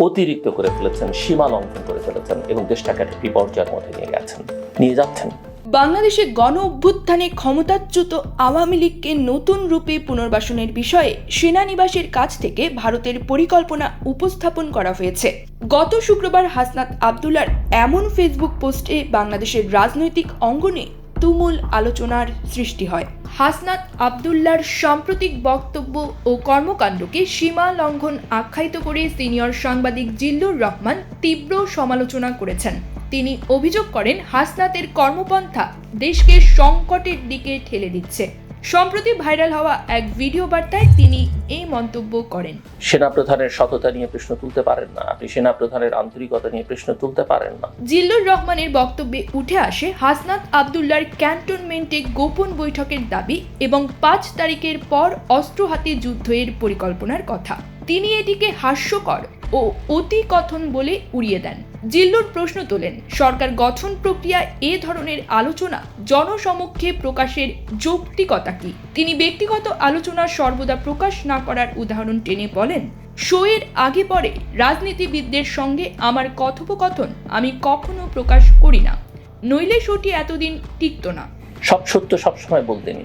অতিরিক্ত করে ফেলেছেন, সীমা লঙ্ঘন করে ফেলেছেন এবং দেশটাকে একটা বিপর্যয়ের মধ্যে নিয়ে গেছেন। নিয়ে যাচ্ছেন। বাংলাদেশে গণ অভ্যুত্থানে ক্ষমতাচ্যুত আওয়ামী লীগকে নতুন রূপে পুনর্বাসনের বিষয়ে সেনানিবাসের কাছ থেকে ভারতের পরিকল্পনা উপস্থাপন করা হয়েছে। গত শুক্রবার হাসনাত আবদুল্লার এমন ফেসবুক পোস্টে বাংলাদেশের রাজনৈতিক অঙ্গনে তুমুল আলোচনার সৃষ্টি হয়। হাসনাত আবদুল্লার সাম্প্রতিক বক্তব্য ও কর্মকাণ্ডকে সীমা লঙ্ঘন আখ্যায়িত করে সিনিয়র সাংবাদিক জিল্লুর রহমান তীব্র সমালোচনা করেছেন। তিনি অভিযোগ করেন, হাসনাতের কর্মপন্থা দেশকে সংকটের দিকে ঠেলে দিচ্ছে। সম্প্রতি ভাইরাল হওয়া এক ভিডিও বার্তায় তিনি এই মন্তব্য করেন। সেনাপ্রধানের সততা নিয়ে প্রশ্ন তুলতে পারেন না। আপনি সেনাপ্রধানের আন্তরিকতা নিয়ে প্রশ্ন তুলতে পারেন না। জিল্লুর রহমানের বক্তব্যে উঠে আসে হাসনাত আবদুল্লার ক্যান্টনমেন্টে গোপন বৈঠকের দাবি এবং পাঁচ তারিখের পর অস্ত্র হাতে যুদ্ধের পরিকল্পনার কথা। তিনি এটিকে হাস্যকর ও অতি কথন বলে উড়িয়ে দেন। জিল্লুর প্রশ্ন তোলেন সরকার গঠন প্রক্রিয়া এ ধরনের আলোচনা জনসমক্ষে প্রকাশের যৌক্তিকতা কি? তিনি ব্যক্তিগত আলোচনা সর্বদা প্রকাশ না করার উদাহরণ টেনে বলেন শোয়ের আগে পরে রাজনীতিবিদদের সঙ্গে আমার কথোপকথন আমি কখনো প্রকাশ করি না। নইলে শোটি এতদিন টিকত না। সব সত্য সবসময় বলতে নেই।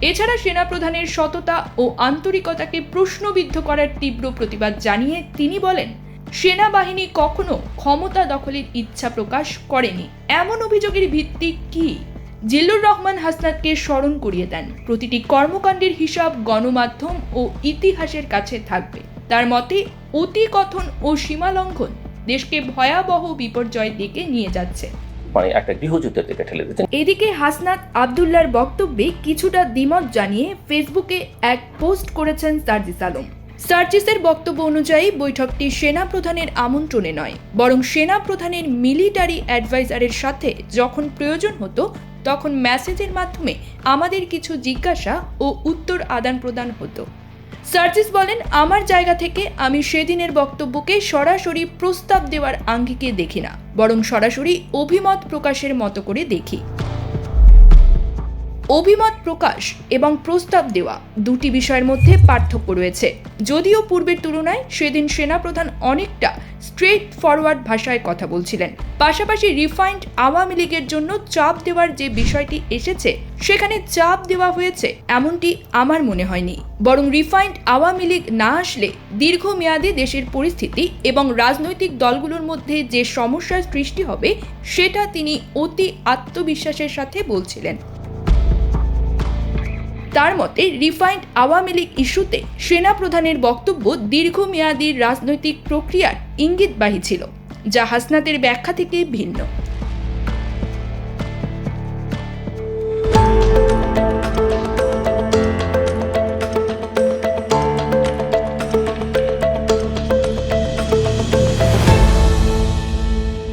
এছাড়া সেনাপ্রধানের সততা ও আন্তরিকতাকে প্রশ্নবিদ্ধ করার তীব্র প্রতিবাদ জানিয়ে তিনি বলেন সেনাবাহিনী কখনো ক্ষমতা দখলের ইচ্ছা প্রকাশ করেনি। এমন অভিযোগের ভিত্তি কি? জিল্লুর রহমান হাসনাতকে স্মরণ করিয়ে দেন। প্রতিটি কর্মকাণ্ডের হিসাব গণমাধ্যম ও ইতিহাসের কাছে থাকবে। তার মতে অতি কথন ও সীমালঙ্ঘন দেশকে ভয়াবহ বিপর্যয়ের দিকে নিয়ে যাচ্ছে। মানে একটা গৃহযুদ্ধের দিকে ঠেলে দিচ্ছেন এদিকে হাসনাত আবদুল্লার বক্তব্যে কিছুটা দ্বিমত জানিয়ে ফেসবুকে এক পোস্ট করেছেন সার্জিস আলম। সার্জিসের বক্তব্য অনুযায়ী বৈঠকটি সেনা প্রধানের আমন্ত্রণে নয়, বরং সেনা প্রধানের মিলিটারি অ্যাডভাইজারের সাথে যখন প্রয়োজন হতো, তখন মেসেজের মাধ্যমে আমাদের কিছু জিজ্ঞাসা ও উত্তর আদান প্রদান হতো। সার্জিস বলেন, আমার জায়গা থেকে আমি সেদিনের বক্তব্যকে সরাসরি প্রস্তাব দেওয়ার আঙ্গিকে দেখি না, বরং সরাসরি অভিমত প্রকাশের মতো করে দেখি। অভিমত প্রকাশ এবং প্রস্তাব দেওয়া দুটি বিষয়ের মধ্যে পার্থক্য রয়েছে। যদিও পূর্বের তুলনায় সেদিন সেনাপ্রধান অনেকটা স্ট্রেট ফরওয়ার্ড ভাষায় কথা বলছিলেন। পাশাপাশি রিফাইন্ড আওয়ামী লীগের জন্য চাপ দেওয়ার যে বিষয়টি এসেছে, সেখানে চাপ দেওয়া হয়েছে এমনটি আমার মনে হয়নি। বরং রিফাইন্ড আওয়ামী লীগ না আসলে দীর্ঘমেয়াদে দেশের পরিস্থিতি এবং রাজনৈতিক দলগুলোর মধ্যে যে সমস্যার সৃষ্টি হবে, সেটা তিনি অতি আত্মবিশ্বাসের সাথে বলছিলেন। তার মতে রিফাইন্ড আওয়ামী লীগ ইস্যুতে সেনা প্রধানের বক্তব্য দীর্ঘমেয়াদী রাজনৈতিক প্রক্রিয়ার ইঙ্গিতবাহী ছিল, যা হাসনাতের ব্যাখ্যা থেকে ভিন্ন।